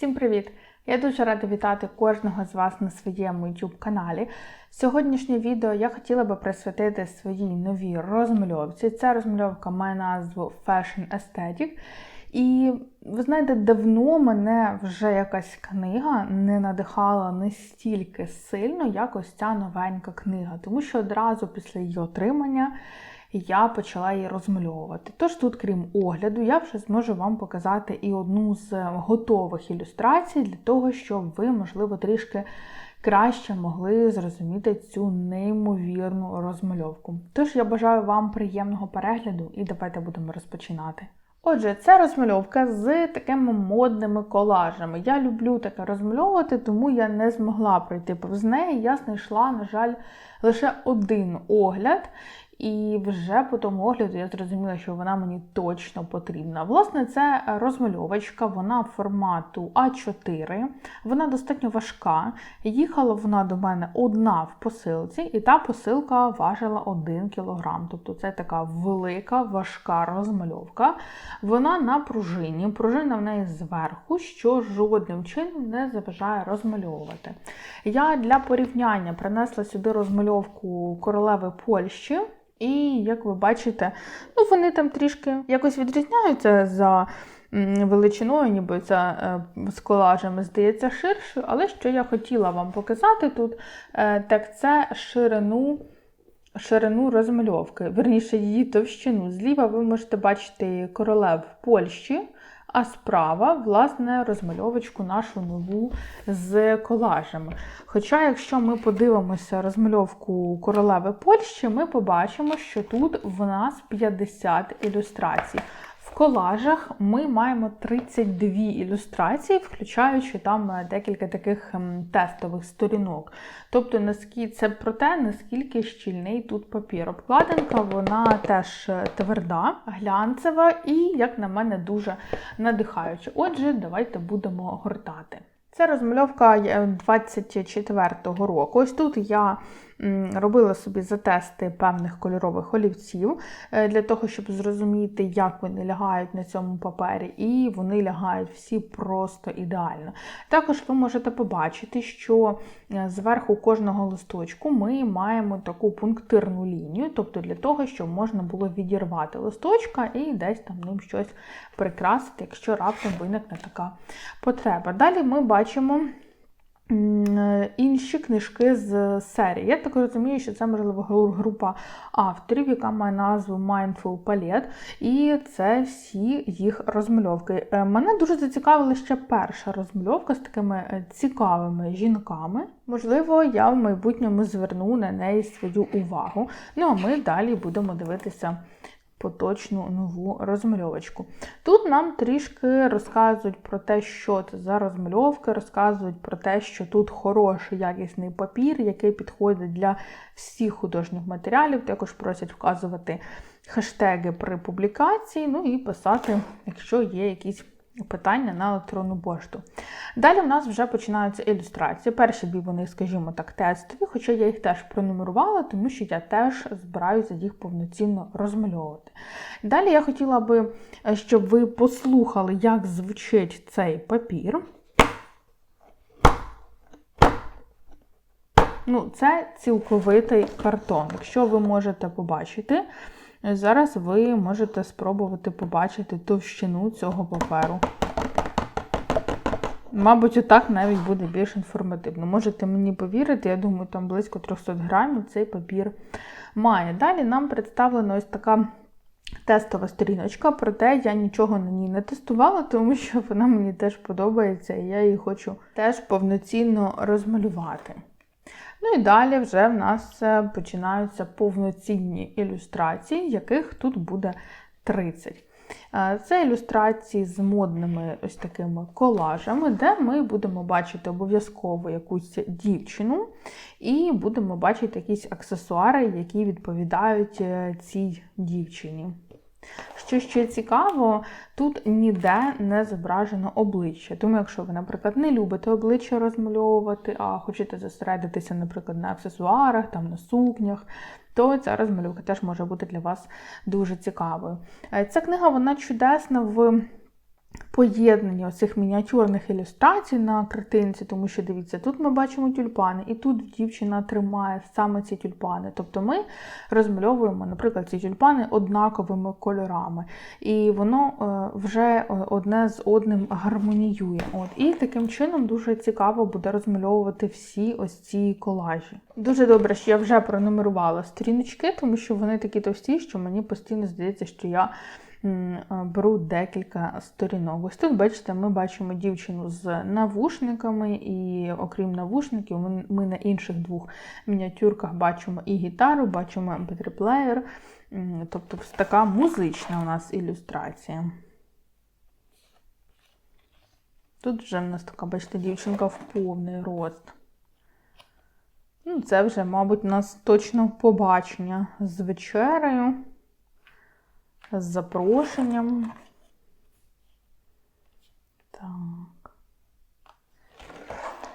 Всім привіт! Я дуже рада вітати кожного з вас на своєму YouTube каналі. Сьогоднішнє відео я хотіла би присвятити своїй новій розмальовці. Ця розмальовка має назву Fashion Aesthetic. І ви знаєте, давно мене вже якась книга не надихала настільки сильно, як ось ця новенька книга, тому що одразу після її отримання я почала її розмальовувати. Тож тут, крім огляду, я вже зможу вам показати і одну з готових ілюстрацій для того, щоб ви, можливо, трішки краще могли зрозуміти цю неймовірну розмальовку. Тож я бажаю вам приємного перегляду і давайте будемо розпочинати. Отже, це розмальовка з такими модними колажами. Я люблю таке розмальовувати, тому я не змогла пройти повз неї. Я знайшла, на жаль, лише один огляд. І вже по тому огляду я зрозуміла, що вона мені точно потрібна. Власне, це розмальовочка, вона формату А4, вона достатньо важка. Їхала вона до мене одна в посилці, і та посилка важила 1 кг. Тобто це така велика, важка розмальовка. Вона на пружині, пружина в неї зверху, що жодним чином не заважає розмальовувати. Я для порівняння принесла сюди розмальовку королеви Польщі. І, як ви бачите, ну вони там трішки якось відрізняються за величиною, ніби це з колажами здається ширшою. Але що я хотіла вам показати тут, е, так це ширину ширину розмальовки, верніше її товщину. Зліва ви можете бачити королев Польщі. А справа, власне, розмальовочку нашу нову з колажами. Хоча, якщо ми подивимося розмальовку королеви Польщі, ми побачимо, що тут в нас 50 ілюстрацій. В колажах ми маємо 32 ілюстрації, включаючи там е, декілька таких ем, тестових сторінок. Тобто, наскільки це про те, наскільки щільний тут папір. Обкладинка, вона теж е, тверда, глянцева і, як на мене, дуже надихаюча. Отже, давайте будемо гортати. Це розмальовка 24-го року. Ось тут я робила собі затести певних кольорових олівців е, для того, щоб зрозуміти, як вони лягають на цьому папері, і вони лягають всі просто ідеально. Також ви можете побачити, що е, зверху кожного листочку ми маємо таку пунктирну лінію, тобто для того, щоб можна було відірвати листочка і десь там ним щось прикрасити, якщо раптом виникне така потреба. Далі ми бачимо. Е, інші книжки з серії. Я так розумію, що це, можливо, група авторів, яка має назву Mindful Palette, і це всі їх розмальовки. Е, мене дуже зацікавила ще перша розмальовка з такими е, цікавими жінками. Можливо, я в майбутньому зверну на неї свою увагу. Ну а ми далі будемо дивитися поточну нову розмальовочку. Тут нам трішки розказують про те, що це за розмальовки, розказують про те, що тут хороший якісний папір, який підходить для всіх художніх матеріалів. Також просять вказувати хештеги при публікації, ну і писати, якщо є якісь питання на електронну пошту. Далі в нас вже починаються ілюстрації. Перші дві вони, скажімо так, тестові, хоча я їх теж пронумерувала, тому що я теж збираюся їх повноцінно розмальовувати. Далі я хотіла би, е, щоб ви послухали, як звучить цей папір. Ну, Це цілковитий картон. Якщо ви можете побачити, Зараз ви можете спробувати побачити товщину цього паперу. Мабуть, отак навіть буде більш інформативно. Можете мені повірити, я думаю, там близько 300 грамів цей папір має. Далі нам представлена ось така тестова сторіночка, проте я нічого на ній не тестувала, тому що вона мені теж подобається, і я її хочу теж повноцінно розмалювати. Ну і далі вже в нас е, починаються повноцінні ілюстрації, яких тут буде 30. Е, це ілюстрації з модними ось такими колажами, де ми будемо бачити обов'язково якусь дівчину, і будемо бачити якісь аксесуари, які відповідають е, цій дівчині. Що ще цікаво, тут ніде не зображено обличчя. Тому, якщо ви, наприклад, не любите обличчя розмальовувати, а хочете зосередитися, наприклад, на аксесуарах, там, на сукнях, то ця розмальовка теж може бути для вас дуже цікавою. Е, ця книга вона чудесна в поєднання оцих мініатюрних ілюстрацій на картинці, тому що дивіться, тут ми бачимо тюльпани, і тут дівчина тримає саме ці тюльпани. Тобто ми розмальовуємо, наприклад, ці тюльпани однаковими кольорами. І воно е, вже одне з одним гармоніює. От. І таким чином дуже цікаво буде розмальовувати всі ось ці колажі. Дуже добре, що я вже пронумерувала сторіночки, тому що вони такі товсті, що мені постійно здається, що я беру декілька сторінок. Ось тут, бачите, ми бачимо дівчину з навушниками, і окрім навушників, ми на інших двох мініатюрках бачимо і гітару, бачимо mp3-плеєр. Тобто така музична у нас ілюстрація. Тут вже в нас така, бачите, дівчинка в повний рост. Ну, Це вже, мабуть, у нас точно побачення з вечерею з запрошенням. Так.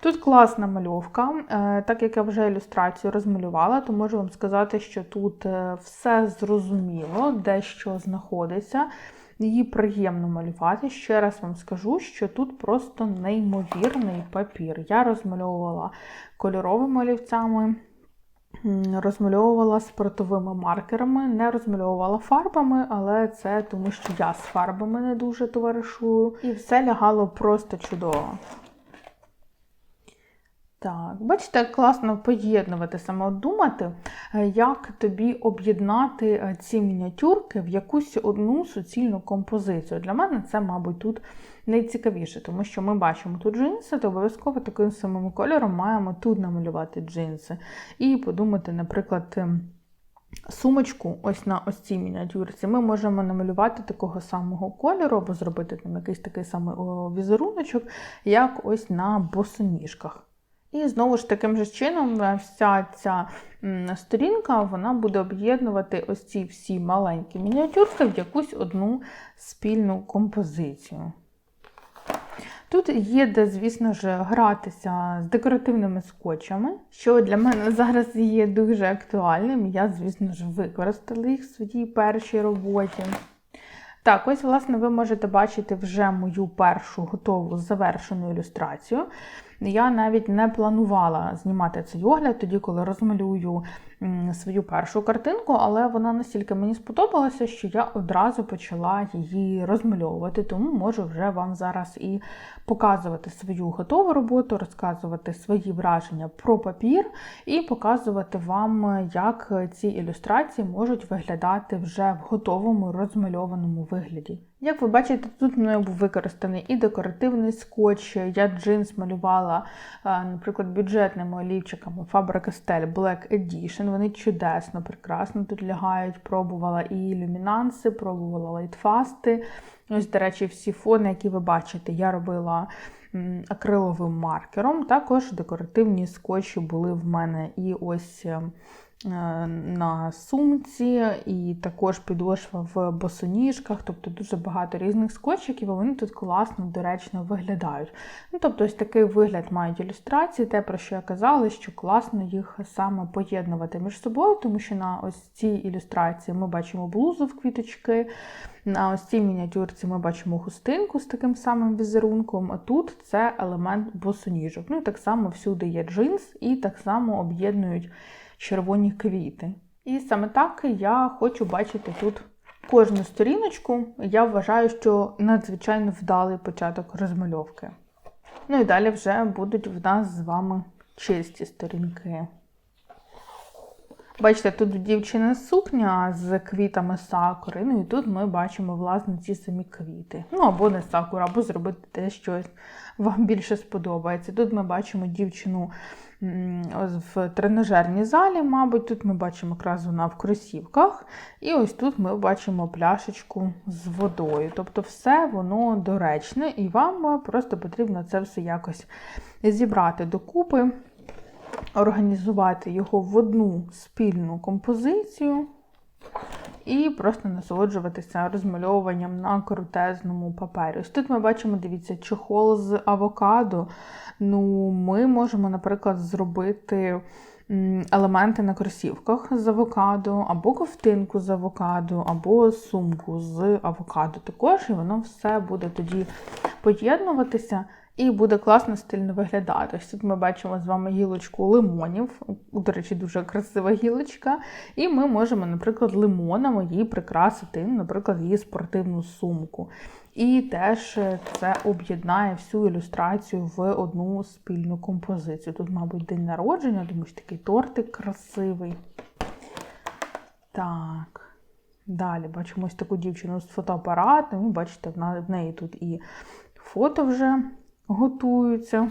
Тут класна мальовка. Е, так як я вже ілюстрацію розмалювала, то можу вам сказати, що тут е, все зрозуміло, де що знаходиться. Її приємно малювати. Ще раз вам скажу, що тут просто неймовірний папір. Я розмальовувала кольоровими олівцями розмальовувала спиртовими маркерами, не розмальовувала фарбами, але це тому, що я з фарбами не дуже товаришую. І все лягало просто чудово. Так, бачите, класно поєднувати, саме думати, е, як тобі об'єднати е, ці мініатюрки в якусь одну суцільну композицію. Для мене це, мабуть, тут найцікавіше, тому що ми бачимо тут джинси, то обов'язково таким самим кольором маємо тут намалювати джинси. І подумати, наприклад, ем, сумочку ось на ось цій мініатюрці ми можемо намалювати такого самого кольору, або зробити там якийсь такий самий візеруночок, як ось на босоніжках. І знову ж таким же чином, вся ця сторінка вона буде об'єднувати ось ці всі маленькі мініатюрки в якусь одну спільну композицію. Тут є, де, звісно ж, гратися з декоративними скотчами, що для мене зараз є дуже актуальним. Я, звісно ж, використала їх в своїй першій роботі. Так, ось, власне, ви можете бачити вже мою першу готову завершену ілюстрацію. Я навіть не планувала знімати цей огляд тоді, коли розмалюю свою першу картинку, але вона настільки мені сподобалася, що я одразу почала її розмальовувати, тому можу вже вам зараз і показувати свою готову роботу, розказувати свої враження про папір і показувати вам, як ці ілюстрації можуть виглядати вже в готовому розмальованому вигляді. Як ви бачите, тут мною був використаний і декоративний скотч. Я джинс малювала, наприклад, бюджетними олівчиками Faber-Castell Black Edition. Вони чудесно, прекрасно тут лягають. Пробувала і люмінанси, пробувала лайтфасти. Ось, до речі, всі фони, які ви бачите, я робила акриловим маркером. Також декоративні скотчі були в мене і ось Е, на сумці, і також підошва в босоніжках, тобто дуже багато різних скотчиків, і вони тут класно, доречно виглядають. Ну, Тобто, ось такий вигляд мають ілюстрації, те, про що я казала, що класно їх саме поєднувати між собою, тому що на ось цій ілюстрації ми бачимо блузу в квіточки. На ось цій мініатюрці ми бачимо хустинку з таким самим візерунком, а тут це елемент босоніжок. Ну і так само всюди є джинс, і так само об'єднують червоні квіти. І саме так я хочу бачити тут кожну сторіночку. Я вважаю, що надзвичайно вдалий початок розмальовки. Ну і далі вже будуть в нас з вами чисті сторінки. Бачите, тут у дівчини сукня з квітами сакури. Ну і тут ми бачимо, власне, ці самі квіти. Ну, або не сакура, або зробити те, що вам більше сподобається. Тут ми бачимо дівчину в тренажерній залі, мабуть, тут ми бачимо якраз вона в кросівках. І ось тут ми бачимо пляшечку з водою. Тобто, все воно доречне, і вам просто потрібно це все якось зібрати докупи організувати його в одну спільну композицію і просто насолоджуватися розмальовуванням на крутезному папері. Ось тут ми бачимо, дивіться, чохол з авокадо. Ну, Ми можемо, наприклад, зробити елементи на кросівках з авокадо, або ковтинку з авокадо, або сумку з авокадо також, і воно все буде тоді поєднуватися. І буде класно стильно виглядати. Ось тут ми бачимо з вами гілочку лимонів. До речі, дуже красива гілочка. І ми можемо, наприклад, лимонами її прикрасити, наприклад, її спортивну сумку. І теж це об'єднає всю ілюстрацію в одну спільну композицію. Тут, мабуть, день народження, тому що такий тортик красивий. Так. Далі бачимо ось таку дівчину з фотоапаратом. І бачите, в неї тут і фото вже готуються.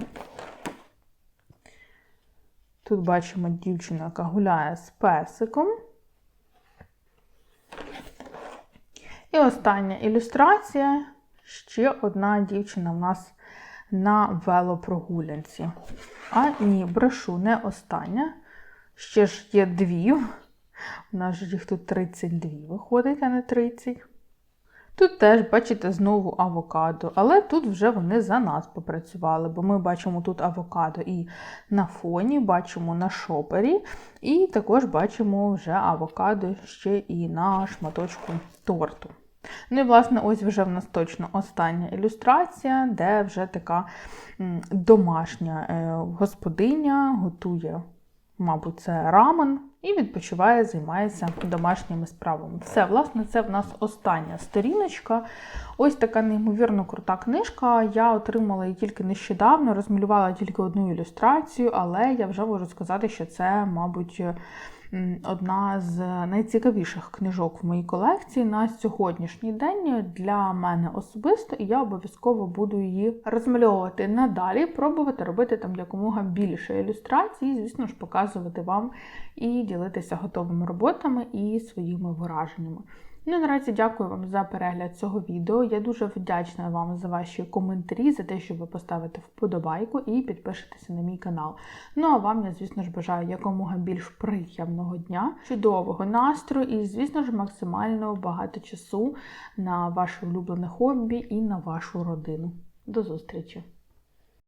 Тут бачимо дівчину, яка гуляє з песиком. І остання ілюстрація. Ще одна дівчина в нас на велопрогулянці. А ні, брешу, не остання. Ще ж є дві. У нас ж їх тут 32 виходить, а не 30. Тут теж, бачите, знову авокадо, але тут вже вони за нас попрацювали, бо ми бачимо тут авокадо і на фоні, бачимо на шопері, і також бачимо вже авокадо ще і на шматочку торту. Ну і, власне, ось вже в нас точно остання ілюстрація, де вже така домашня е, господиня готує, мабуть, це рамен. І відпочиває, займається домашніми справами. Все, власне, це в нас остання сторіночка. Ось така неймовірно крута книжка. Я отримала її тільки нещодавно, розмалювала тільки одну ілюстрацію, але я вже можу сказати, що це, мабуть, одна з найцікавіших книжок в моїй колекції на сьогоднішній день для мене особисто, і я обов'язково буду її розмальовувати надалі, пробувати робити там якомога більше ілюстрацій, звісно ж, показувати вам і ділитися готовими роботами і своїми враженнями. Ну, наразі дякую вам за перегляд цього відео. Я дуже вдячна вам за ваші коментарі, за те, що ви поставите вподобайку і підпишетеся на мій канал. Ну а вам я, звісно ж, бажаю якомога більш приємного дня, чудового настрою і, звісно ж, максимально багато часу на ваше улюблене хобі і на вашу родину. До зустрічі!